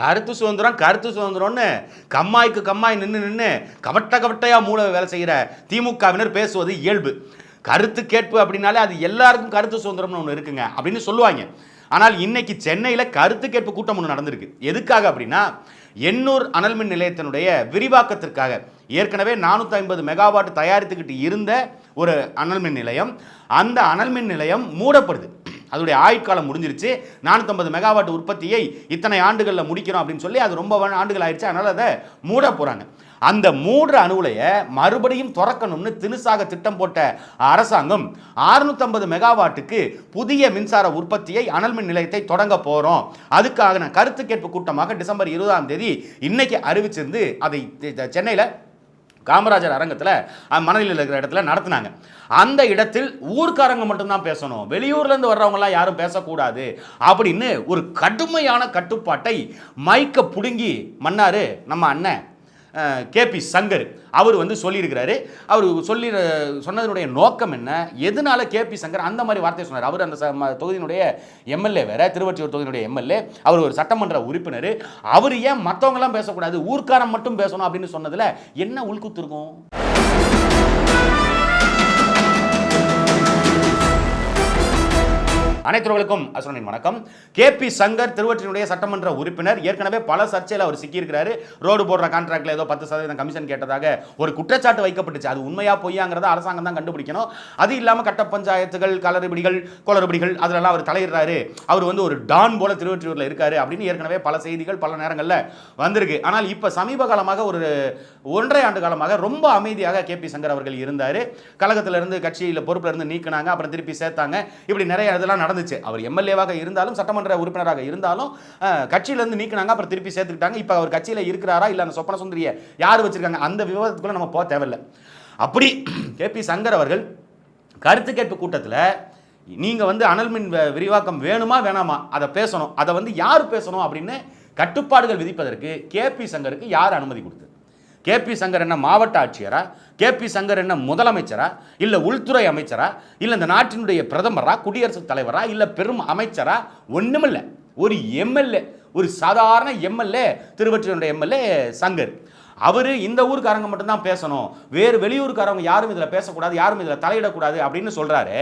கருத்து சுதந்திரம் கருத்து சுதந்திரம்னு கம்மாய்க்கு கம்மாய் நின்று நின்று கவட்ட கவட்டையாக மூளை வேலை செய்கிற திமுகவினர் பேசுவது இயல்பு. கருத்து கேட்பு அப்படின்னாலே அது எல்லாருக்கும் கருத்து சுதந்திரம்னு ஒன்று இருக்குங்க அப்படின்னு சொல்லுவாங்க. ஆனால் இன்னைக்கு சென்னையில் கருத்து கேட்பு கூட்டம் ஒன்று நடந்திருக்கு. எதுக்காக அப்படின்னா எண்ணூர் அனல் மின் நிலையத்தினுடைய விரிவாக்கத்திற்காக. ஏற்கனவே நானூற்றி ஐம்பது மெகாவாட் தயாரித்துக்கிட்டு இருந்த ஒரு அனல் மின் நிலையம். அந்த அனல் மின் நிலையம் மூடப்படுது. அதோடைய ஆயுட்காலம் முடிஞ்சிருச்சு. நானூற்றம்பது மெகாவாட் உற்பத்தியை இத்தனை ஆண்டுகளில் முடிக்கிறோம் அப்படின்னு சொல்லி அது ரொம்ப ஆண்டுகள் ஆயிடுச்சு. அதனால் அதை மூட போகிறாங்க அந்த மூடுற அணுவுலைய மறுபடியும் திறக்கணும்னு தினுசாக திட்டம் போட்ட அரசாங்கம் 650 மெகாவாட்டுக்கு புதிய மின்சார உற்பத்தியை அனல் மின் நிலையத்தை தொடங்க போகிறோம் அதுக்காக கருத்து கேட்பு கூட்டமாக டிசம்பர் இருபதாம் தேதி இன்னைக்கு அறிவிச்சிருந்து அதை சென்னையில் காமராஜர் அரங்கத்தில் மணலில் இருக்கிற இடத்துல நடத்தினாங்க. அந்த இடத்தில் ஊர்க்காரங்க மட்டும்தான் பேசணும். வெளியூர்லேருந்து வர்றவங்கலாம் யாரும் பேசக்கூடாது. அப்படின்னு ஒரு கடுமையான கட்டுப்பாட்டை மைக்க புடுங்கி மன்னார் நம்ம அண்ணன் கேபி சங்கர். அவர் வந்து சொல்லியிருக்கிறாரு. அவர் சொல்லி சொன்னதனுடைய நோக்கம் என்ன? எதனால கேபி சங்கர் அந்த மாதிரி வார்த்தையை சொன்னார்? அவர் அந்த தொகுதியினுடைய எம்எல்ஏ வேற திருவற்றியூர் தொகுதியினுடைய எம்எல்ஏ. அவர் ஒரு சட்டமன்ற உறுப்பினர். அவர் ஏன் மற்றவங்களாம் பேசக்கூடாது? ஊர்க்காரம் மட்டும் பேசணும் அப்படின்னு சொன்னதில் என்ன உள்குத்து இருக்கும்? அனைத்துறவர்களுக்கும் அசுரனின் வணக்கம். கே பி சங்கர் திருவற்றினுடைய சட்டமன்ற உறுப்பினர். ஏற்கனவே பல சர்ச்சையில் அவர் சிக்கியிருக்கிறாரு. ரோடு போடுற கான்ட்ராக்டில் ஏதோ பத்து சதவீதம் கமிஷன் கேட்டதாக ஒரு குற்றச்சாட்டு வைக்கப்பட்டுச்சு. அது உண்மையா பொய்யாங்கிறத அரசாங்கம் தான் கண்டுபிடிக்கணும். அது இல்லாமல் கட்ட பஞ்சாயத்துகள் கலறுபடிகள் குளறுபடிகள் அதிலெல்லாம் அவர் தலையிடுறாரு. அவர் வந்து ஒரு டான் போல திருவற்றியூரில் இருக்காரு அப்படின்னு ஏற்கனவே பல செய்திகள் பல நேரங்களில் வந்திருக்கு. ஆனால் இப்போ சமீப காலமாக ஒரு ஒன்றரை ஆண்டு காலமாக ரொம்ப அமைதியாக கே பி சங்கர் அவர்கள் இருந்தார். கழகத்திலிருந்து கட்சியில் பொறுப்பிலிருந்து நீக்கினாங்க அப்புறம் திருப்பி சேர்த்தாங்க. இப்படி நிறைய இதெல்லாம் நடந்துச்சு. அவர் எம்எல்ஏவாக இருந்தாலும் சட்டமன்ற உறுப்பினராக இருந்தாலும் கட்சியிலேருந்து நீக்கினாங்க அப்புறம் திருப்பி சேர்த்துக்கிட்டாங்க. இப்போ அவர் கட்சியில் இருக்கிறாரா இல்லை அந்த சொப்பன சுந்தரியை யார் வச்சிருக்காங்க? அந்த விவாதத்துக்குள்ள நம்ம போக தேவையில்லை. அப்படி கேபி சங்கர் அவர்கள் கருத்து கேட்பு கூட்டத்தில் நீங்கள் வந்து அனல் மின் விரிவாக்கம் வேணுமா வேணாமா? அதை பேசணும். அதை வந்து யார் பேசணும்? அப்படின்னு கட்டுப்பாடுகள் விதிப்பதற்கு கேபி சங்கருக்கு யார் அனுமதி கொடுத்தது? கேபி சங்கர் என்ன மாவட்ட ஆட்சியரா? கேபி சங்கர் என்ன முதலமைச்சரா? இல்லை உள்துறை அமைச்சரா? இல்லை இந்த நாட்டினுடைய பிரதமரா? குடியரசுத் தலைவரா? இல்லை பெரும் அமைச்சரா? ஒன்றுமில்லை ஒரு எம்எல்ஏ ஒரு சாதாரண எம்எல்ஏ திருவற்றியூருடைய எம்எல்ஏ சங்கர். அவர் இந்த ஊருக்காரங்க மட்டும்தான் பேசணும். வேறு வெளியூருக்காரங்க யாரும் இதில் பேசக்கூடாது யாரும் இதில் தலையிடக்கூடாது அப்படின்னு சொல்கிறாரு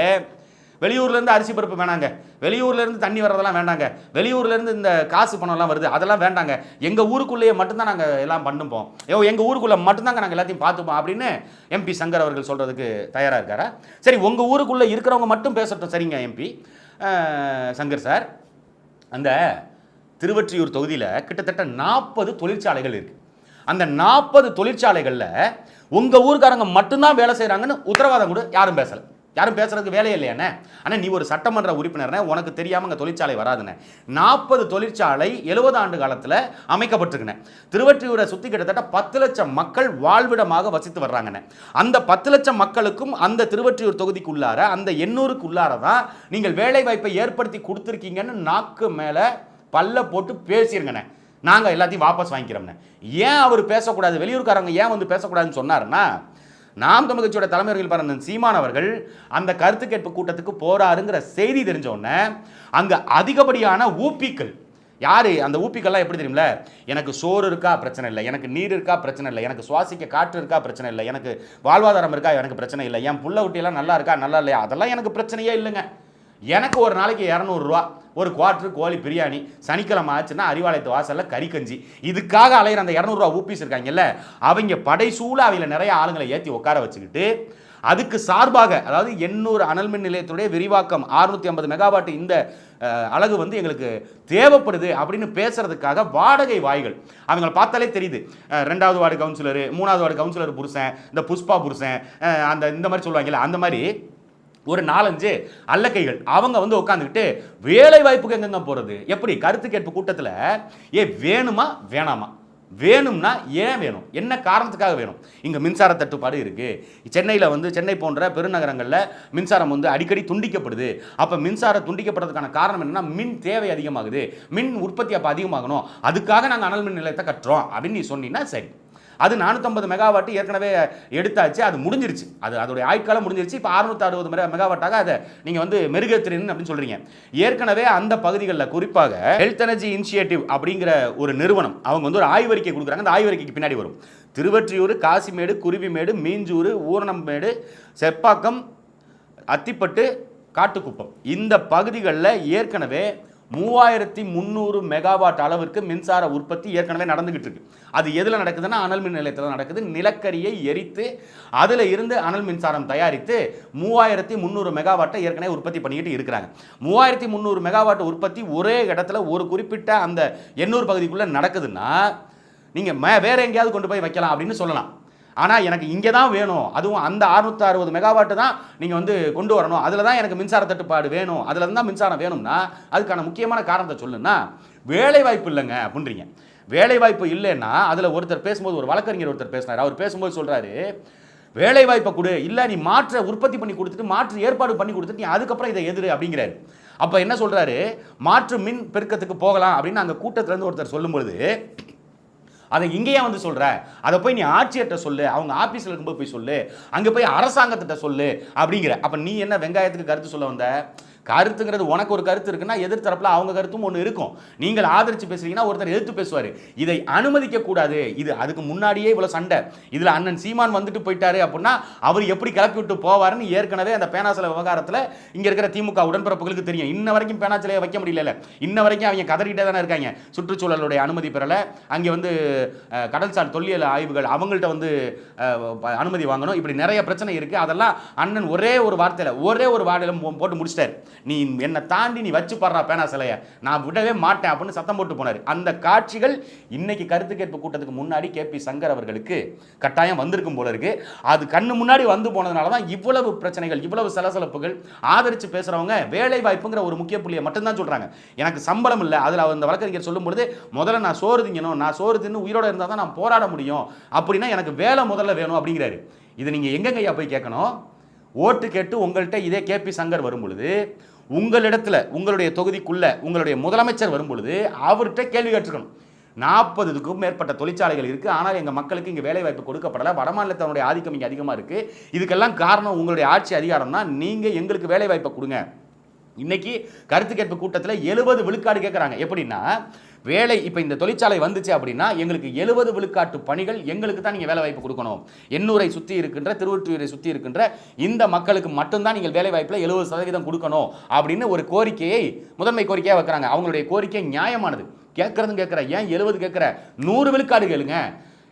வெளியூர்லேருந்து அரிசி பருப்பு வேணாங்க. வெளியூர்லேருந்து தண்ணி வர்றதெல்லாம் வேண்டாங்க. வெளியூர்லேருந்து இந்த காசு பணம்லாம் வருது அதெல்லாம் வேண்டாங்க. எங்கள் ஊருக்குள்ளேயே மட்டும்தான் நாங்கள் எல்லாம் பண்ணுப்போம் ஐயோ எங்கள் ஊருக்குள்ளே மட்டும்தாங்க நாங்கள் எல்லாத்தையும் பார்த்துப்போம் அப்படின்னு எம்பி சங்கர் அவர்கள் சொல்கிறதுக்கு தயாராக இருக்காரா? சரி உங்கள் ஊருக்குள்ளே இருக்கிறவங்க மட்டும் பேசட்டும். சரிங்க எம்பி சங்கர் சார் அந்த திருவற்றியூர் தொகுதியில் கிட்டத்தட்ட நாற்பது தொழிற்சாலைகள் இருக்குது அந்த நாற்பது தொழிற்சாலைகளில் உங்கள் ஊருக்காரங்க மட்டும்தான் வேலை செய்கிறாங்கன்னு உத்தரவாதம் கூட யாரும் பேசலை. யாரும் பேசுறதுக்கு வேலையே இல்லையானே ஆனால் நீ ஒரு சட்டமன்ற உறுப்பினர்னே உனக்கு தெரியாமல் அங்கே தொழிற்சாலை வராதுண்ணே. நாற்பது தொழிற்சாலை எழுபது ஆண்டு காலத்தில் அமைக்கப்பட்டிருக்குண்ணே. திருவற்றியூரை சுற்றி கிட்டத்தட்ட பத்து லட்சம் மக்கள் வாழ்விடமாக வசித்து வர்றாங்கண்ணே. அந்த பத்து லட்சம் மக்களுக்கும் அந்த திருவற்றியூர் தொகுதிக்குள்ளார அந்த எண்ணூருக்கு உள்ளார தான் நீங்கள் வேலை வாய்ப்பை ஏற்படுத்தி கொடுத்துருக்கீங்கன்னு நாக்கு மேலே பல்ல போட்டு பேசியிருங்கண்ணே நாங்கள் எல்லாத்தையும் வாபஸ் வாங்கிக்கிறோம்னே ஏன் அவர் பேசக்கூடாது? வெளியூர்காரங்க ஏன் வந்து பேசக்கூடாதுன்னு சொன்னாருன்னா நாம் தமிழ் கட்சியோட தலைமையர்கள் பிறந்த சீமான் அவர்கள் அந்த கருத்து கேட்பு கூட்டத்துக்கு போறாருங்கிற செய்தி தெரிஞ்ச உடனே அதிகப்படியான ஊப்பிக்கள். யாரு? அந்த ஊப்பிக்கள்லாம் எப்படி தெரியும்ல? எனக்கு சோறு இருக்கா? பிரச்சனை இல்லை. எனக்கு நீர் இருக்கா? பிரச்சனை இல்லை. எனக்கு சுவாசிக்க காற்று இருக்கா? பிரச்சனை இல்லை. எனக்கு வாழ்வாதாரம் இருக்கா? எனக்கு பிரச்சனை இல்லை. என் புள்ள குட்டியெல்லாம் நல்லா இருக்கா? நல்லா இல்லையா? அதெல்லாம் எனக்கு பிரச்சனையே இல்லைங்க. எனக்கு ஒரு நாளைக்கு இரநூறுவா. ஒரு குவார்ட்ரு கோழி பிரியாணி சனிக்கிழமை ஆச்சுன்னா அறிவாலயத்து வாசலில் கறிக்கஞ்சி இதுக்காக அலையிற அந்த இரநூறுவா ஊப்பீஸ் இருக்காங்கல்ல அவங்க படைசூழ அவங்கள நிறைய ஆளுங்களை ஏற்றி உட்கார வச்சுக்கிட்டு அதுக்கு சார்பாக அதாவது எண்ணூறு அனல் மின் நிலையத்துடைய விரிவாக்கம் 650 ஐம்பது மெகாவாட் இந்த அழகு அலகு வந்து எங்களுக்கு தேவைப்படுது அப்படின்னு பேசுறதுக்காக வாடகை வாய்கள். அவங்கள பார்த்தாலே தெரியுது. ரெண்டாவது வார்டு கவுன்சிலரு மூணாவது வார்டு கவுன்சிலர் புருஷன் இந்த புஷ்பா புருஷன் அந்த இந்த மாதிரி சொல்லுவாங்கல்ல அந்த மாதிரி ஒரு நாலஞ்சு அல்லக்கைகள். அவங்க வந்து உட்காந்துக்கிட்டு வேலை வாய்ப்புக்கு எங்கெங்க போகிறது எப்படி? கருத்து கேட்பு கூட்டத்தில் ஏ வேணுமா வேணாமா? வேணும்னா ஏன் வேணும்? என்ன காரணத்துக்காக வேணும்? இங்கே மின்சார தட்டுப்பாடு இருக்குது சென்னையில் வந்து சென்னை போன்ற பெருநகரங்களில் மின்சாரம் வந்து அடிக்கடி துண்டிக்கப்படுது. அப்போ மின்சாரம் துண்டிக்கப்படுறதுக்கான காரணம் என்னென்னா மின் தேவை அதிகமாகுது. மின் உற்பத்தி அப்போ அதிகமாகணும். அதுக்காக நாங்கள் அனல் மின் நிலையத்தை கட்டுறோம் அப்படின்னு நீ சொன்னீங்கன்னா சரி. அது நானூற்றம்பது மெகாவாட் ஏற்கனவே எடுத்தாச்சு அது முடிஞ்சிருச்சு. அது அதோடைய ஆயுட்காலம் முடிஞ்சிருச்சு. இப்போ அறுநூத்தி அறுபது மெகா மெகாவாட்டாக அதை நீங்கள் வந்து மெருகேற்றுறீங்க அப்படின்னு சொல்கிறீங்க ஏற்கனவே அந்த பகுதிகளில் குறிப்பாக ஹெல்த் எனர்ஜி இனிஷியேட்டிவ் அப்படிங்கிற ஒரு நிறுவனம் அவங்க வந்து ஒரு ஆய்வறிக்கை கொடுக்குறாங்க. அந்த ஆய்வறிக்கைக்கு பின்னாடி வரும். திருவற்றியூர் காசிமேடு குருவிமேடு மீஞ்சூர் ஊரணம்பேடு செப்பாக்கம் அத்திப்பட்டு காட்டுக்குப்பம். இந்த பகுதிகளில் ஏற்கனவே மூவாயிரத்தி முந்நூறு மெகாவாட் அளவிற்கு மின்சார உற்பத்தி ஏற்கனவே நடந்துகிட்டு இருக்கு. அது எதில் நடக்குதுன்னா அனல் மின் நிலையத்தில் தான் நடக்குது. நிலக்கரியை எரித்து அதில் இருந்து அனல் மின்சாரம் தயாரித்து மூவாயிரத்தி முந்நூறு மெகாவாட்டை ஏற்கனவே உற்பத்தி பண்ணிக்கிட்டு இருக்கிறாங்க. மூவாயிரத்தி முந்நூறு மெகாவாட் உற்பத்தி ஒரே இடத்துல ஒரு குறிப்பிட்ட அந்த எண்ணூர் பகுதிக்குள்ளே நடக்குதுன்னா நீங்கள் மே வேற எங்கேயாவது கொண்டு போய் வைக்கலாம் அப்படின்னு சொல்லலாம். ஆனால் எனக்கு இங்கே தான் வேணும். அதுவும் அந்த அறுநூத்தி அறுபது மெகாவாட்டு தான் நீங்கள் வந்து கொண்டு வரணும். அதில் தான் எனக்கு மின்சார தட்டுப்பாடு வேணும். அதில் தான் மின்சாரம் வேணும்னா அதுக்கான முக்கியமான காரணத்தை சொல்லுன்னா வேலை வாய்ப்பு இல்லைங்க அப்படின்றீங்க. வேலை வாய்ப்பு இல்லைன்னா அதில் ஒருத்தர் பேசும்போது ஒரு வழக்கறிஞர் ஒருத்தர் பேசினார். அவர் பேசும்போது சொல்கிறாரு வேலை வாய்ப்பை கொடு. இல்லை நீ மாற்ற உற்பத்தி பண்ணி கொடுத்துட்டு மாற்று ஏற்பாடு பண்ணி கொடுத்துட்டு நீ அதுக்கப்புறம் இதை எதிரு அப்படிங்கிறாரு. அப்போ என்ன சொல்கிறாரு மாற்று மின் பெருக்கத்துக்கு போகலாம் அப்படின்னு அங்கே கூட்டத்திலேருந்து ஒருத்தர் சொல்லும்பொழுது அதை இங்கேயே வந்து சொல்கிற அதை போய் நீ ஆட்சியர்கிட்ட சொல்லு அவங்க ஆஃபீஸில் இருக்கும்போது போய் சொல்லு அங்கே போய் அரசாங்கத்திட்ட சொல்லு அப்படிங்கிற. அப்போ நீ என்ன வெங்காயத்துக்கு கருத்து சொல்ல வந்த? கருத்துங்கிறது உனக்கு ஒரு கருத்து இருக்குன்னா எதிர்த்தரப்பில் அவங்க கருத்தும் ஒன்று இருக்கும். நீங்கள் ஆதரித்து பேசுறீங்கன்னா ஒருத்தர் எதிர்த்து பேசுவார். இதை அனுமதிக்க கூடாது. இது அதுக்கு முன்னாடியே இவ்வளோ சண்டை. இதில் அண்ணன் சீமான் வந்துட்டு போயிட்டாரு அப்படின்னா அவர் எப்படி கிளப்பி விட்டு போவாருன்னு ஏற்கனவே அந்த பேனாசில விவகாரத்தில் இங்கே இருக்கிற திமுக உடன்பிறப்புகளுக்கு தெரியும். இன்ன வரைக்கும் பேனாசிலையை வைக்க முடியல இன்ன வரைக்கும் அவங்க கதறிட்டே தானே இருக்காங்க. சுற்றுச்சூழலுடைய அனுமதி பெறலை. அங்கே வந்து கடல்சார் தொல்லியல் ஆய்வுகள் அவங்கள்ட்ட வந்து அனுமதி வாங்கணும். இப்படி நிறைய பிரச்சனை இருக்குது அதெல்லாம் அண்ணன் ஒரே ஒரு வார்த்தையில் ஒரே ஒரு வார்த்தையில் போட்டு முடிச்சிட்டார். நீ என்னை தாண்டி நீ வச்சு பாடுறா பேனா சிலையை. நான் விடவே மாட்டேன் அப்படின்னு சத்தம் போட்டு போனார். அந்த காட்சிகள் இன்னைக்கு கருத்து கேட்பு கூட்டத்துக்கு முன்னாடி கேபி சங்கர் அவர்களுக்கு கட்டாயம் வந்திருக்கும் போல இருக்கு. அது கண்ணு முன்னாடி வந்து போனதுனால தான் இவ்வளவு பிரச்சனைகள் இவ்வளவு சலசலப்புகள் ஆதரிச்சு பேசுறவங்க வேலை வாய்ப்புங்கிற ஒரு முக்கிய புள்ளியை மட்டும்தான் சொல்றாங்க. எனக்கு சம்பளம் இல்லை. அதில் அந்த வழக்கறிஞர் சொல்லும் பொழுது முதல்ல நான் சோறு திங்கணும். நான் சோறு தின்னு உயிரோட இருந்தால் தான் நான் போராட முடியும். அப்படின்னா எனக்கு வேலை முதல்ல வேணும் அப்படிங்கிறாரு. இது நீங்கள் எங்கெங்கய்யா போய் கேட்கணும்? ஓட்டு கேட்டு உங்கள்கிட்ட இதே கேபி சங்கர் வரும் பொழுது உங்களிடத்தில் உங்களுடைய தொகுதிக்குள்ள உங்களுடைய முதலமைச்சர் வரும் பொழுது அவர்கிட்ட கேள்வி கேட்டிருக்கணும். நாற்பதுக்கும் மேற்பட்ட தொழிற்சாலைகள் இருக்குது ஆனால் எங்கள் மக்களுக்கு இங்கே வேலைவாய்ப்பு கொடுக்கப்படலை. கொடுக்கப்படல வடமாநிலத்தினுடைய ஆதிக்கம் இங்கே அதிகமாக இருக்குது இதுக்கெல்லாம் காரணம் உங்களுடைய ஆட்சி அதிகாரம்னா நீங்கள் எங்களுக்கு வேலைவாய்ப்பை கொடுங்க. இன்னைக்கு கருத்து கேட்பு கூட்டத்தில் எழுபது விழுக்காடு கேட்குறாங்க எப்படின்னா வேலை இப்போ இந்த தொழிற்சாலை வந்துச்சு அப்படின்னா எங்களுக்கு எழுபது விழுக்காட்டு பணிகள் எங்களுக்கு தான் நீங்கள் வேலை வாய்ப்பு கொடுக்கணும். எண்ணூரை சுற்றி இருக்கின்ற திருவொற்றியூரை சுற்றி இருக்கின்ற இந்த மக்களுக்கு மட்டும்தான் நீங்கள் வேலை வாய்ப்பில் எழுபது சதவீதம் கொடுக்கணும் அப்படின்னு ஒரு கோரிக்கையை முதன்மை கோரிக்கையாக வைக்கிறாங்க. அவங்களுடைய கோரிக்கை நியாயமானது. கேட்கறதும் கேட்குற ஏன் எழுபது கேட்குற? நூறு விழுக்காடு கேளுங்க.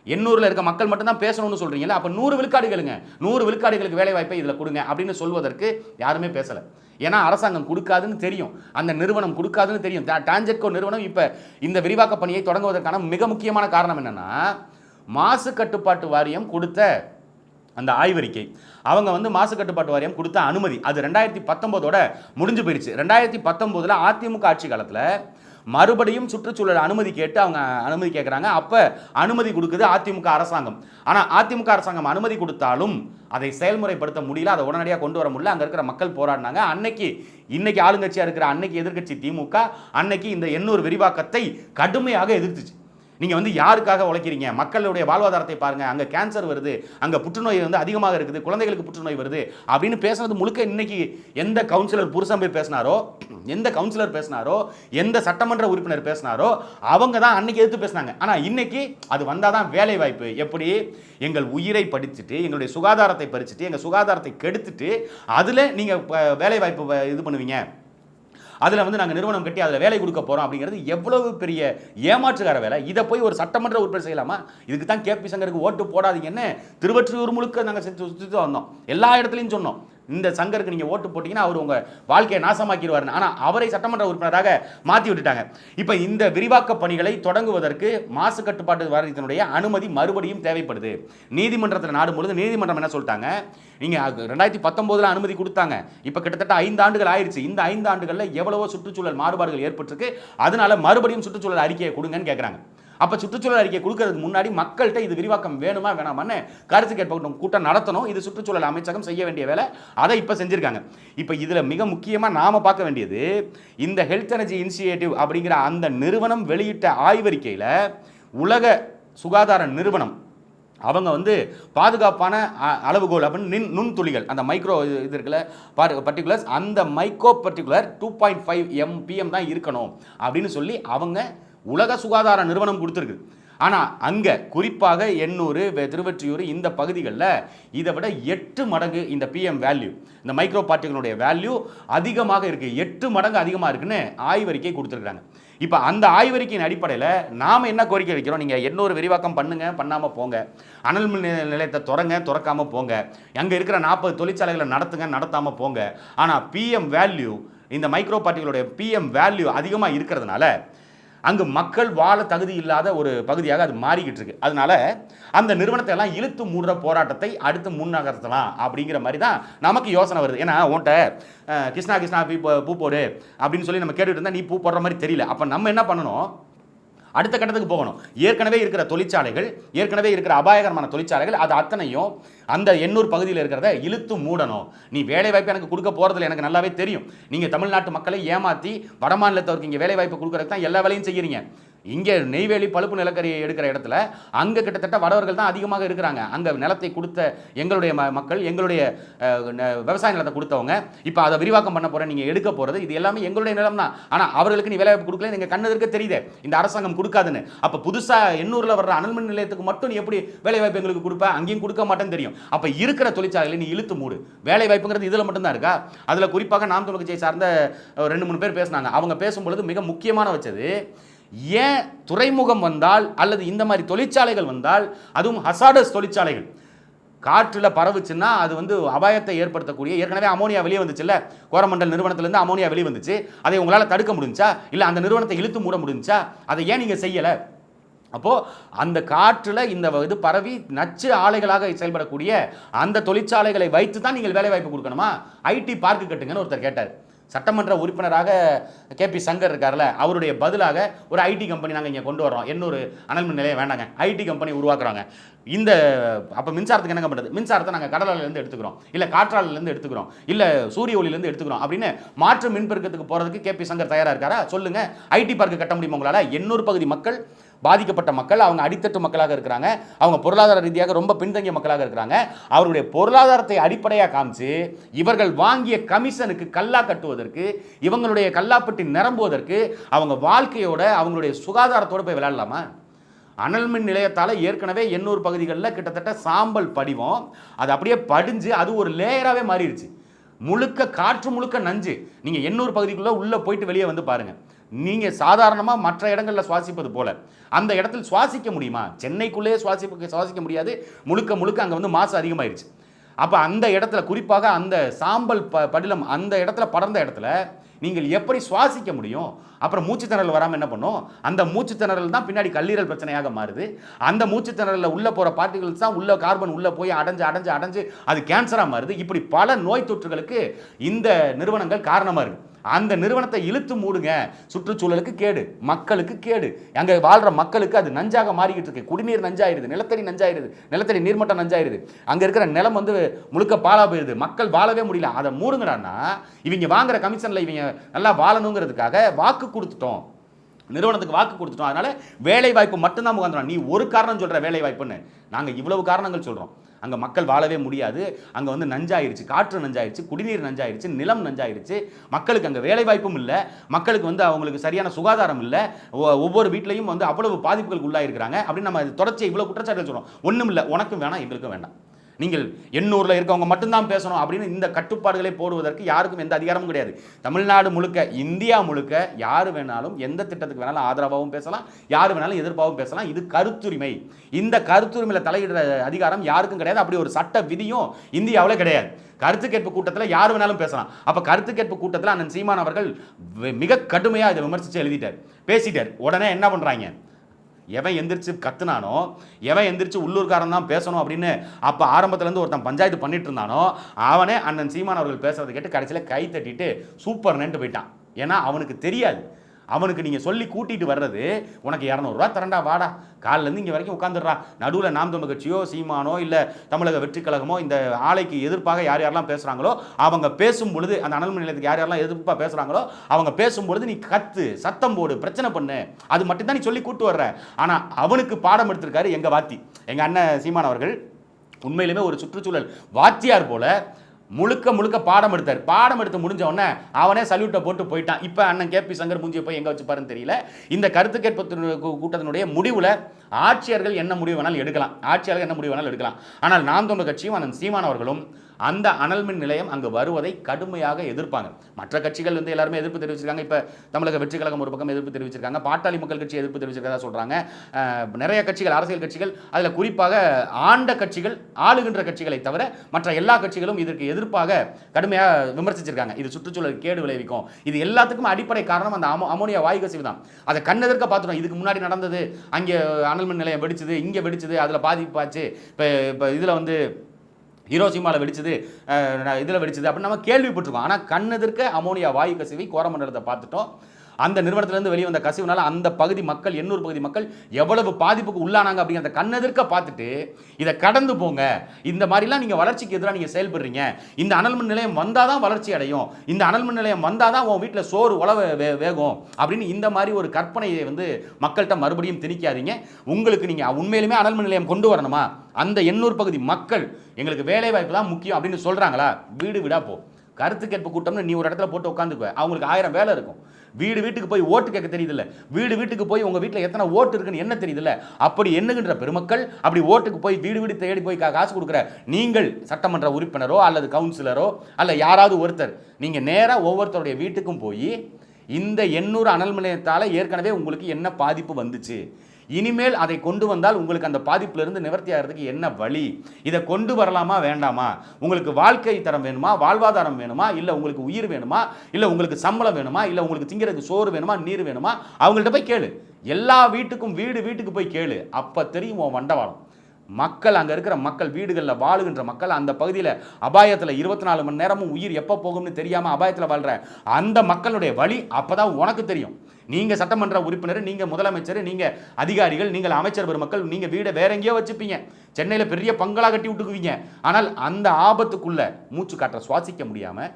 எண்ணூரில் இருக்க மக்கள் மட்டும்தான் பேசணும்னு சொல்கிறீங்களா அப்போ நூறு விழுக்காடுகளுங்க நூறு விழுக்காடுகளுக்கு வேலை வாய்ப்பை இதில் கொடுங்க அப்படின்னு சொல்வதற்கு யாருமே பேசலை. ஏன்னா அரசாங்கம் கொடுக்காதுன்னு தெரியும். அந்த நிறுவனம் கொடுக்காதுன்னு தெரியும். டான்ஜெட்கோ நிறுவனம் இப்போ இந்த விரிவாக்க பணியை தொடங்குவதற்கான மிக முக்கியமான காரணம் என்னென்னா மாசு கட்டுப்பாட்டு வாரியம் கொடுத்த அந்த ஆய்வறிக்கை. அவங்க வந்து மாசு கட்டுப்பாட்டு வாரியம் கொடுத்த அனுமதி. அது ரெண்டாயிரத்தி பத்தொம்போதோட முடிஞ்சு போயிடுச்சு ரெண்டாயிரத்தி பத்தொம்போதில் அதிமுக ஆட்சி காலத்தில் மறுபடியும் சுற்றுச்சூழல் அனுமதி கேட்டு அவங்க அனுமதி கேட்குறாங்க அப்போ அனுமதி கொடுக்குது அதிமுக அரசாங்கம். ஆனால் அதிமுக அரசாங்கம் அனுமதி கொடுத்தாலும் அதை செயல்முறைப்படுத்த முடியல. அதை உடனடியாக கொண்டு வர முடியல. அங்கே இருக்கிற மக்கள் போராடினாங்க. அன்னைக்கு இன்னைக்கு ஆளுங்கட்சியாக இருக்கிற அன்னைக்கு எதிர்க்கட்சி திமுக அன்னைக்கு இந்த எண்ணூர் விரிவாக்கத்தை கடுமையாக எதிர்த்துச்சு. நீங்கள் வந்து யாருக்காக உழைக்கிறீங்க? மக்களுடைய வாழ்வாதாரத்தை பாருங்கள் அங்கே கேன்சர் வருது. அங்கே புற்றுநோய் வந்து அதிகமாக இருக்குது. குழந்தைகளுக்கு புற்றுநோய் வருது. அப்படின்னு பேசுனது முழுக்க இன்னைக்கு எந்த கவுன்சிலர் புருஷன் போய் பேசினாரோ எந்த கவுன்சிலர் பேசினாரோ எந்த சட்டமன்ற உறுப்பினர் பேசினாரோ அவங்க தான் அன்னைக்கு எதிர்த்து பேசினாங்க. ஆனால் இன்னைக்கு அது வந்தால் தான் வேலை வாய்ப்பு எப்படி? எங்கள் உயிரை படிச்சுட்டு எங்களுடைய சுகாதாரத்தை பறிச்சுட்டு எங்கள் சுகாதாரத்தை கெடுத்துட்டு அதில் நீங்கள் வேலை வாய்ப்பு வ- இது பண்ணுவீங்க. அதில் வந்து நாங்கள் நிறுவனம் கட்டி அதில் வேலை கொடுக்க போகிறோம் அப்படிங்கிறது எவ்வளவு பெரிய ஏமாற்றுக்கார வேலை. இதை போய் ஒரு சட்டமன்ற உறுப்பினர் செய்யலாமா? இதுக்கு தான் கேபி சங்கருக்கு ஓட்டு போடாதீங்கன்னு திருவற்றியூர் முழுக்க நாங்கள் சுற்றி சுற்றி வந்தோம். எல்லா இடத்துலையும் சொன்னோம். இந்த சங்கருக்கு நீங்கள் ஓட்டு போட்டிங்கன்னா அவர் உங்கள் வாழ்க்கையை நாசமாக்கிடுவாருன்னு. ஆனால் அவரை சட்டமன்ற உறுப்பினராக மாற்றி விட்டுட்டாங்க. இப்போ இந்த விரிவாக்க பணிகளை தொடங்குவதற்கு மாசு கட்டுப்பாட்டு வாரியத்தினுடைய அனுமதி மறுபடியும் தேவைப்படுது. நீதிமன்றத்தில் நாடும் பொழுது நீதிமன்றம் என்ன சொல்லிட்டாங்க? நீங்கள் ரெண்டாயிரத்தி பத்தொம்போதில் அனுமதி கொடுத்தாங்க. இப்போ கிட்டத்தட்ட ஐந்து ஆண்டுகள் ஆயிடுச்சு இந்த ஐந்து ஆண்டுகளில் எவ்வளவோ சுற்றுச்சூழல் மாறுபாடுகள் ஏற்பட்டிருக்கு. அதனால மறுபடியும் சுற்றுச்சூழல் அறிக்கையை கொடுங்கன்னு கேட்குறாங்க அப்போ சுற்றுச்சூழல் அறிக்கை கொடுக்கறதுக்கு முன்னாடி மக்கள்கிட்ட இது விரிவாக்கம் வேணுமா வேணாமான்னு கருத்து கேட்ப கூட்டம் நடத்தணும். இது சுற்றுச்சூழல் அமைச்சகம் செய்ய வேண்டிய வேலை. அதை இப்போ செஞ்சுருக்காங்க. இப்போ இதில் மிக முக்கியமாக நாம் பார்க்க வேண்டியது இந்த ஹெல்த் எனர்ஜி இனிஷியேட்டிவ் அப்படிங்கிற அந்த நிறுவனம் வெளியிட்ட ஆய்வறிக்கையில் உலக சுகாதார நிறுவனம் அவங்க வந்து பாதுகாப்பான அ- அளவுகோல் அப்படின்னு நின் நுண்துளிகள் அந்த மைக்ரோ இது இருக்குல்ல பர்டிகுலர்ஸ் அந்த micro particular two point five MPM தான் இருக்கணும் அப்படின்னு சொல்லி அவங்க உலக சுகாதார நிறுவனம் கொடுத்துருக்கு. ஆனால் அங்கே குறிப்பாக எண்ணூர் திருவற்றியூர் இந்த பகுதிகளில் இதை விட எட்டு மடங்கு இந்த பிஎம் வேல்யூ இந்த மைக்ரோ பார்ட்டிகளுடைய வேல்யூ அதிகமாக இருக்குது எட்டு மடங்கு அதிகமாக இருக்குன்னு ஆய்வறிக்கை கொடுத்துருக்குறாங்க. இப்போ அந்த ஆய்வறிக்கையின் அடிப்படையில் நாம் என்ன கோரிக்கை வைக்கிறோம்? நீங்கள் எண்ணூறு விரிவாக்கம் பண்ணுங்க பண்ணாமல் போங்க. அனல் மின் நிலையத்தை திறங்க திறக்காமல் போங்க. அங்கே இருக்கிற நாற்பது தொழிற்சாலைகளை நடத்துங்க நடத்தாமல் போங்க. ஆனால் பிஎம் வேல்யூ இந்த மைக்ரோ பார்ட்டிகளுடைய பிஎம் வேல்யூ அதிகமாக இருக்கிறதுனால அங்கு மக்கள் வாழ தகுதி இல்லாத ஒரு பகுதியாக அது மாறிக்கிட்டு இருக்கு. அதனால அந்த நிறுவனத்தை எல்லாம் இழுத்து மூடுற போராட்டத்தை அடுத்து முன்னகர்த்தலாம் அப்படிங்கிற மாதிரி தான் நமக்கு யோசனை வருது. ஏன்னா உன்கிட்ட கிருஷ்ணா கிருஷ்ணா பூ போ- பூ போடு அப்படின்னு சொல்லி நம்ம கேட்டுட்டு இருந்தால் நீ பூ போடுற மாதிரி தெரியல. அப்போ நம்ம என்ன பண்ணணும்? அடுத்த கட்டத்துக்கு போகணும். ஏற்கனவே இருக்கிற தொழிற்சாலைகள் ஏற்கனவே இருக்கிற அபாயகரமான தொழிற்சாலைகள் அது அத்தனையும் அந்த எண்ணூர் பகுதியில் இருக்கிறத இழுத்து மூடணும். நீ வேலை வாய்ப்பு எனக்கு கொடுக்க போகிறதுல எனக்கு நல்லாவே தெரியும். நீங்கள் தமிழ்நாட்டு மக்களை ஏமாற்றி வடமாநிலத்தவருக்கு இங்க வேலை வாய்ப்பு கொடுக்குறதுக்கு தான் எல்லா வேலையும் செய்கிறீங்க இங்கே நெய்வேலி பழுப்பு நிலக்கரி எடுக்கிற இடத்துல அங்கே கிட்டத்தட்ட வடவர்கள் தான் அதிகமாக இருக்கிறாங்க. அங்கே நிலத்தை கொடுத்த எங்களுடைய ம மக்கள் எங்களுடைய விவசாய நிலத்தை கொடுத்தவங்க இப்போ அதை விரிவாக்கம் பண்ண போகிற நீங்கள் எடுக்க போகிறது இது எல்லாமே எங்களுடைய நிலம் தான். ஆனால் அவர்களுக்கு நீ வேலை வாய்ப்பு கொடுக்கல நீங்கள் கண்ணதற்கு தெரியுது. இந்த அரசாங்கம் கொடுக்காதுன்னு. அப்போ புதுசாக எண்ணூரில் வர்ற அனல்மின் நிலையத்துக்கு மட்டும் நீ எப்படி வேலைவாய்ப்பு எங்களுக்கு கொடுப்ப? அங்கேயும் கொடுக்க மாட்டேன்னு தெரியும். அப்போ இருக்கிற தொழிற்சாலைகளை நீ இழுத்து மூடு. வேலை வாய்ப்புங்கிறது இதில் மட்டும்தான் இருக்கா? அதில் குறிப்பாக நாம் தமிழ் கட்சியை சார்ந்த ரெண்டு மூணு பேர் பேசினாங்க. அவங்க பேசும்பொழுது மிக முக்கியமான வச்சது ஏன் துறைமுகம் வந்தால் அல்லது இந்த மாதிரி தொழிற்சாலைகள் வந்தால் அதுவும் ஹசாடஸ் தொழிற்சாலைகள். காற்றில் பரவுச்சுன்னா அது வந்து அபாயத்தை ஏற்படுத்தக்கூடிய ஏற்கனவே அமோனியா வெளியே வந்துச்சுல்ல? கோரமண்டல் நிறுவனத்திலேருந்து அமோனியா வெளியே வந்துச்சு. அதை உங்களால் தடுக்க முடிஞ்சா? இல்லை அந்த நிறுவனத்தை இழுத்து மூட முடிஞ்சா? அதை ஏன் நீங்கள் செய்யலை? அப்போது அந்த காற்றில் இந்த இது பரவி நச்சு ஆலைகளாக செயல்படக்கூடிய அந்த தொழிற்சாலைகளை வைத்து தான் நீங்கள் வேலைவாய்ப்பு கொடுக்கணுமா? ஐடி பார்க்கு கட்டுங்கன்னு ஒருத்தர் கேட்டார். சட்டமன்ற உறுப்பினராக கே பி சங்கர் இருக்கார்ல அவருடைய பதிலாக ஒரு ஐடி கம்பெனி நாங்கள் இங்கே கொண்டு வரோம் இன்னொரு அனல் மின் நிலையம் வேண்டாங்க. ஐடி கம்பெனி உருவாக்குறாங்க. இந்த அப்போ மின்சாரத்துக்கு என்னங்க பண்ணுறது மின்சாரத்தை நாங்கள் கடலாலேருந்து எடுத்துக்கிறோம். இல்லை காற்றாலையிலேருந்து எடுத்துக்கிறோம். இல்லை சூரிய ஒளியிலேருந்து எடுத்துக்கிறோம். அப்படின்னு மாற்று மின்பெருக்கத்துக்கு போகிறதுக்கு கே பி சங்கர் தயாராக இருக்காரா? சொல்லுங்கள் ஐடி பார்க்கு கட்ட முடியுமா உங்களால்? எண்ணூறு பகுதி மக்கள் பாதிக்கப்பட்ட மக்கள் அவங்க அடித்தட்டு மக்களாக இருக்கிறாங்க. அவங்க பொருளாதார ரீதியாக ரொம்ப பின்தங்கிய மக்களாக இருக்கிறாங்க. அவருடைய பொருளாதாரத்தை அடிப்படையாக காமிச்சு இவர்கள் வாங்கிய கமிஷனுக்கு கல்லா கட்டுவதற்கு இவங்களுடைய கல்லாப்பட்டி நிரம்புவதற்கு அவங்க வாழ்க்கையோட அவங்களுடைய சுகாதாரத்தோடு போய் விளையாடலாமா? அனல் மின் நிலையத்தால் ஏற்கனவே எண்ணூர் பகுதிகளில் கிட்டத்தட்ட சாம்பல் படிவோம். அது அப்படியே படிஞ்சு அது ஒரு லேயராகவே மாறிடுச்சு. முழுக்க காற்று முழுக்க நஞ்சு. நீங்கள் எண்ணூர் பகுதிக்குள்ளே உள்ளே போயிட்டு வெளியே வந்து பாருங்கள் நீங்கள் சாதாரணமாக மற்ற இடங்களில் சுவாசிப்பது போல. அந்த இடத்தில் சுவாசிக்க முடியுமா? சென்னைக்குள்ளேயே சுவாசிக்க சுவாசிக்க முடியாது. முழுக்க முழுக்க அங்கே வந்து மாசு அதிகமாயிருச்சு. அப்போ அந்த இடத்துல குறிப்பாக அந்த சாம்பல் ப படிலம் அந்த இடத்துல படர்ந்த இடத்துல நீங்கள் எப்படி சுவாசிக்க முடியும்? அப்புறம் மூச்சுத்திணறல் வராமல் என்ன பண்ணும்? அந்த மூச்சுத்திணறல் தான் பின்னாடி கல்லீரல் பிரச்சனையாக மாறுது. அந்த மூச்சு திணறலில் உள்ளே போகிற பார்ட்டிகல்ஸ் தான் உள்ள கார்பன் உள்ளே போய் அடைஞ்சு அடைஞ்சு அடைஞ்சு அது கேன்சராக மாறுது. இப்படி பல நோய் தொற்றுகளுக்கு இந்த நிறுவனங்கள் காரணமாக இருக்குது அந்த நிறுவனத்தை இழுத்து மூடுங்க. சுற்றுச்சூழலுக்கு கேடு மக்களுக்கு கேடு. அங்கே வாழ்கிற மக்களுக்கு அது நஞ்சாக மாறிக்கிட்டு இருக்கு. குடிநீர் நஞ்சாயிருது நிலத்தடி நஞ்சாயிருது நிலத்தடி நீர்மட்டம் நஞ்சாயிருது. அங்கே இருக்கிற நிலம் வந்து முழுக்க பாலா போயிருது. மக்கள் வாழவே முடியல. அதை மூடுங்கடான்னா இவங்க வாங்குற கமிஷனில் இவங்க நல்லா வாழணுங்கிறதுக்காக வாக்கு கொடுத்துட்டோம். நிறுவனத்துக்கு வாக்கு கொடுத்துட்டோம். அதனால வேலை வாய்ப்பு மட்டும்தான் உட்காந்துடும் நீ ஒரு காரணம் சொல்கிற வேலை வாய்ப்புன்னு நாங்கள் இவ்வளவு காரணங்கள் சொல்கிறோம் அங்கே மக்கள் வாழவே முடியாது. அங்கே வந்து நஞ்சாயிருச்சு. காற்று நஞ்சாயிருச்சு. குடிநீர் நஞ்சாயிருச்சு. நிலம் நஞ்சாயிருச்சு. மக்களுக்கு அங்கே வேலைவாய்ப்பும் இல்லை. மக்களுக்கு வந்து அவங்களுக்கு சரியான சுகாதாரம் இல்லை. ஒவ்வொரு வீட்லையும் வந்து அவ்வளவு பாதிப்புகளுக்கு உள்ளாயிருக்கிறாங்க. அப்படின்னு நம்ம தொடர்ச்சி இவ்வளோ குற்றச்சாட்டு சொல்கிறோம் ஒன்றும் இல்லை. உனக்கும் வேணாம் எங்களுக்கும் வேண்டாம். நீங்கள் எண்ணூரில் இருக்கவங்க மட்டும்தான் பேசணும் அப்படின்னு இந்த கட்டுப்பாடுகளை போடுவதற்கு யாருக்கும் எந்த அதிகாரமும் கிடையாது. தமிழ்நாடு முழுக்க இந்தியா முழுக்க யார் வேணாலும் எந்த திட்டத்துக்கு வேணாலும் ஆதரவாகவும் பேசலாம் யார் வேணாலும் எதிர்ப்பாகவும் பேசலாம். இது கருத்துரிமை. இந்த கருத்துரிமையில் தலையிடுற அதிகாரம் யாருக்கும் கிடையாது. அப்படி ஒரு சட்ட விதியும் இந்தியாவில் கிடையாது. கருத்து கேட்பு கூட்டத்தில் யார் வேணாலும் பேசலாம். அப்போ கருத்து கேட்பு கூட்டத்தில் அண்ணன் சீமான் அவர்கள் மிக கடுமையாக இதை விமர்சித்து எழுதிட்டார். பேசிட்டார். உடனே என்ன பண்ணுறாங்க எவன் எந்திரிச்சு கத்துனானோ எவன் எந்திரிச்சு உள்ளூர்காரன் தான் பேசணும் அப்படின்னு அப்போ ஆரம்பத்துலேருந்து ஒருத்தன் பஞ்சாயத்து பண்ணிட்டு இருந்தானோ அவனே அண்ணன் சீமான் அவர்கள் பேசுறதை கேட்டு கடைசியில் கை தட்டிட்டு சூப்பர் போயிட்டான். ஏன்னா அவனுக்கு தெரியாது. அவனுக்கு நீங்கள் சொல்லி கூட்டிகிட்டு வர்றது உனக்கு இரநூறுவா தரண்டா வாடா. காலிலேருந்து இங்கே வரைக்கும் உட்காந்துடுறா நடுவில் நாம் தமிழ் கட்சியோ சீமானோ இல்லை தமிழக வெற்றி கழகமோ இந்த ஆலைக்கு எதிர்ப்பாக யார் யாரெல்லாம் பேசுகிறாங்களோ அவங்க பேசும் பொழுது அந்த அனல் நிலையத்துக்கு யார் யாரெல்லாம் எதிர்ப்பாக பேசுகிறாங்களோ அவங்க பேசும் பொழுது நீ கத்து சத்தம் போடு பிரச்சனை பண்ணு. அது மட்டும்தான் நீ சொல்லி கூட்டு வர்ற. ஆனால் அவனுக்கு பாடம் எடுத்திருக்காரு எங்கள் வாத்தி. எங்கள் அண்ணன் சீமான் அவர்கள் உண்மையிலுமே ஒரு சுற்றுச்சூழல் வாத்தியார் போல முழுக்க முழுக்க பாடம் எடுத்தார். பாடம் எடுத்து முடிஞ்ச உடனே அவனே சல்யூட்டை போட்டு போயிட்டான். இப்போ அண்ணன் கேபி சங்கர் மூஞ்சியை போய் எங்கே வச்சுப்பாருன்னு தெரியல. இந்த கருத்து கேட்பு கூட்டத்தினுடைய முடிவில் ஆட்சியர்கள் என்ன முடிவு வேணாலும் எடுக்கலாம். ஆட்சியாளர்கள் என்ன முடிவு வேணாலும் எடுக்கலாம். ஆனால் நாம் தொண்டு கட்சியும் அந்த சீமான் அவர்களும் அந்த அனல் மின் நிலையம் அங்கு வருவதை கடுமையாக எதிர்ப்பாங்க. மற்ற கட்சிகள் வந்து எல்லாருமே எதிர்ப்பு தெரிவிச்சிருக்காங்க. இப்போ தமிழக வெற்றி கழகம் ஒரு பக்கம் எதிர்ப்பு தெரிவிச்சிருக்காங்க. பாட்டாளி மக்கள் கட்சி எதிர்ப்பு தெரிவிச்சிருக்கதா சொல்கிறாங்க நிறைய கட்சிகள் அரசியல் கட்சிகள் அதில் குறிப்பாக ஆண்ட கட்சிகள் ஆளுகின்ற கட்சிகளை தவிர மற்ற எல்லா கட்சிகளும் இதற்கு எதிர்ப்பாக கடுமையாக விமர்சிச்சிருக்காங்க. இது சுற்றுச்சூழல் கேடு விளைவிக்கும். இது எல்லாத்துக்கும் அடிப்படை காரணம் அந்த அமோ அமோனியா வாயு கசிவு தான். அதை கண்ணெதிர்க்க பார்த்துட்டோம். இதுக்கு முன்னாடி நடந்தது அங்கே அனல் மின் நிலையம் வெடிச்சது இங்கே வெடிச்சது அதில் பாதிப்பாச்சு இப்போ இப்போ இதில் வந்து ஹீரோசிமாவில் வெடிச்சது இதில் வெடிச்சது அப்படின்னு நம்ம கேள்விப்பட்டிருக்கோம். ஆனால் கண்ணெதிர்க்க அமோனியா வாயு கசிவை கோரமண்டலத்தை பார்த்துட்டோம். அந்த நிறுவனத்திலேருந்து வெளியே வந்த கசிவுனால அந்த பகுதி மக்கள் எண்ணூர் பகுதி மக்கள் எவ்வளவு பாதிப்புக்கு உள்ளானாங்க அப்படிங்கிறத கண்ணெதிர்க்க பார்த்துட்டு இதை கடந்து போங்க. இந்த மாதிரிலாம் நீங்கள் வளர்ச்சிக்கு எதிராக நீங்கள் செயல்படுறீங்க. இந்த அனல் மின் நிலையம் வந்தால் தான் வளர்ச்சி அடையும். இந்த அனல் மின் நிலையம் வந்தால் தான் உன் வீட்டில் சோறு உழவ வேகும் அப்படின்னு இந்த மாதிரி ஒரு கற்பனையை வந்து மக்கள்கிட்ட மறுபடியும் திணிக்காதீங்க. உங்களுக்கு நீங்கள் உண்மையிலுமே அனல் மின் நிலையம் கொண்டு வரணுமா? அந்த எண்ணூர் பகுதி மக்கள் எங்களுக்கு வேலை வாய்ப்பு தான் முக்கியம் அப்படின்னு சொல்கிறாங்களா வீடு வீடா போ. கருத்து கேட்பு கூட்டம்னு நீ ஒரு இடத்துல போட்டு உட்காந்துக்குவ. அவங்களுக்கு ஆயிரம் வேலை இருக்கும். வீடு வீட்டுக்கு போய் ஓட்டு கேட்க தெரியுதுல்ல? வீடு வீட்டுக்கு போய் உங்கள் வீட்டில் எத்தனை ஓட்டு இருக்குன்னு என்ன தெரியுதுல்ல? அப்படி எண்ணுகின்ற பெருமக்கள் அப்படி ஓட்டுக்கு போய் வீடு வீடு தேடி போய் காசு கொடுக்குற நீங்கள் சட்டமன்ற உறுப்பினரோ அல்லது கவுன்சிலரோ அல்ல யாராவது ஒருத்தர் நீங்கள் நேராக ஒவ்வொருத்தருடைய வீட்டுக்கும் போய் இந்த எண்ணூறு அனல் நிலையத்தால் ஏற்கனவே உங்களுக்கு என்ன பாதிப்பு வந்துச்சு? இனிமேல் அதை கொண்டு வந்தால் உங்களுக்கு அந்த பாதிப்பிலிருந்து நிவர்த்தி ஆகிறதுக்கு என்ன வழி? இதை கொண்டு வரலாமா வேண்டாமா? உங்களுக்கு வாழ்க்கை தரம் வேணுமா? வாழ்வாதாரம் வேணுமா? இல்லை உங்களுக்கு உயிர் வேணுமா? இல்லை உங்களுக்கு சம்பளம் வேணுமா? இல்லை உங்களுக்கு திங்கிறதுக்கு சோறு வேணுமா? நீர் வேணுமா? அவங்கள்ட்ட போய் கேளு. எல்லா வீட்டுக்கும் வீடு வீட்டுக்கு போய் கேளு. அப்போ தெரியும் உன் வண்டவாளம். மக்கள் அங்கே இருக்கிற மக்கள் வீடுகளில் வாழுகின்ற மக்கள் அந்த பகுதியில் அபாயத்தில் இருபத்தி நாலு மணி நேரமும் உயிர் எப்போ போகும்னு தெரியாமல் அபாயத்தில் வாழ்கிற அந்த மக்களுடைய வழி அப்போ தான் உனக்கு தெரியும். நீங்கள் சட்டமன்ற உறுப்பினர் நீங்கள் முதலமைச்சர் நீங்கள் அதிகாரிகள் நீங்கள் அமைச்சர் பெருமக்கள் நீங்கள் வீடை வேற எங்கேயோ வச்சுப்பீங்க. சென்னையில் பெரிய பங்களா கட்டி விட்டுக்குவீங்க. ஆனால் அந்த ஆபத்துக்குள்ளே மூச்சு காற்றை சுவாசிக்க முடியாமல்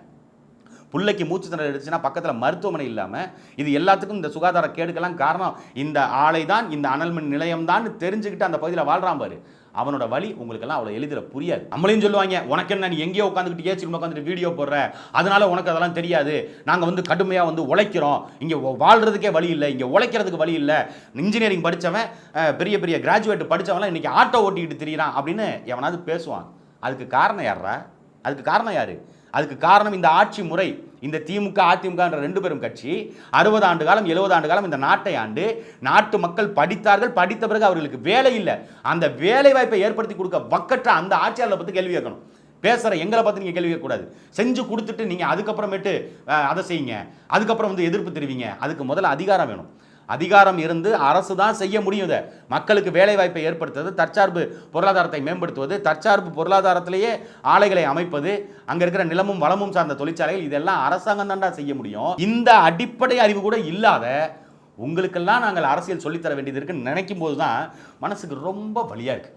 பிள்ளைக்கு மூச்சு திணறல் எடுத்துச்சுன்னா பக்கத்தில் மருத்துவமனை இல்லாமல் இது எல்லாத்துக்கும் இந்த சுகாதார கேடுக்கெல்லாம் காரணம். இந்த ஆலை தான் இந்த அனல் மின் நிலையம் தான் தெரிஞ்சுக்கிட்டு அந்த பகுதியில் வாழ்றான் பாரு. அவனோட வழி உங்களுக்கெல்லாம் அவ்வளோ எளிதில் புரியாது. நம்மளையும் சொல்லுவாங்க உனக்கு என்ன நீ எங்கேயோ உட்காந்துக்கிட்டு ஏசி உட்காந்துட்டு வீடியோ போடுற? அதனால உனக்கு அதெல்லாம் தெரியாது. நாங்கள் வந்து கடுமையாக வந்து உழைக்கிறோம். இங்கே வாழ்கிறதுக்கே வழி இல்லை. இங்கே உழைக்கிறதுக்கு வழி இல்லை. இன்ஜினியரிங் படித்தவன் பெரிய பெரிய கிராஜுவேட் படித்தவன்லாம் இன்றைக்கி ஆட்டோ ஓட்டிக்கிட்டு திரியிறான் அப்படின்னு எவனாவது பேசுவான். அதுக்கு காரணம் யாரா அதுக்கு காரணம் யார்? அதுக்கு காரணம் இந்த ஆட்சி முறை இந்த திமுக அதிமுக என்ற ரெண்டு பெரும் கட்சி அறுபது ஆண்டு காலம் எழுபது ஆண்டு காலம் இந்த நாட்டை ஆண்டு நாட்டு மக்கள் படித்தார்கள் படித்த பிறகு அவர்களுக்கு வேலை இல்லை. அந்த வேலை வாய்ப்பை ஏற்படுத்தி கொடுக்க வக்கற்ற அந்த ஆட்சியாளரை பற்றி கேள்வி கேட்கணும். பேசுகிற எங்களை பார்த்து நீங்கள் கேள்வி கேட்கக்கூடாது. செஞ்சு கொடுத்துட்டு நீங்கள் அதுக்கப்புறமேட்டு அதை செய்யுங்க. அதுக்கப்புறம் வந்து எதிர்ப்பு தெரிவிங்க. அதுக்கு முதல்ல அதிகாரம் வேணும். அதிகாரம் இருந்து அரசு தான் செய்ய முடியும் இதை மக்களுக்கு வேலைவாய்ப்பை ஏற்படுத்துவது தற்சார்பு பொருளாதாரத்தை மேம்படுத்துவது தற்சார்பு பொருளாதாரத்திலேயே ஆலைகளை அமைப்பது அங்கே இருக்கிற நிலமும் வளமும் சார்ந்த தொழிற்சாலைகள் இதெல்லாம் அரசாங்கம் தான்டா செய்ய முடியும் இந்த அடிப்படை அறிவு கூட இல்லாத உங்களுக்கெல்லாம் நாங்கள் அரசியல் சொல்லித்தர வேண்டியது இருக்குன்னு நினைக்கும் போது தான் மனசுக்கு ரொம்ப வழியாக இருக்கு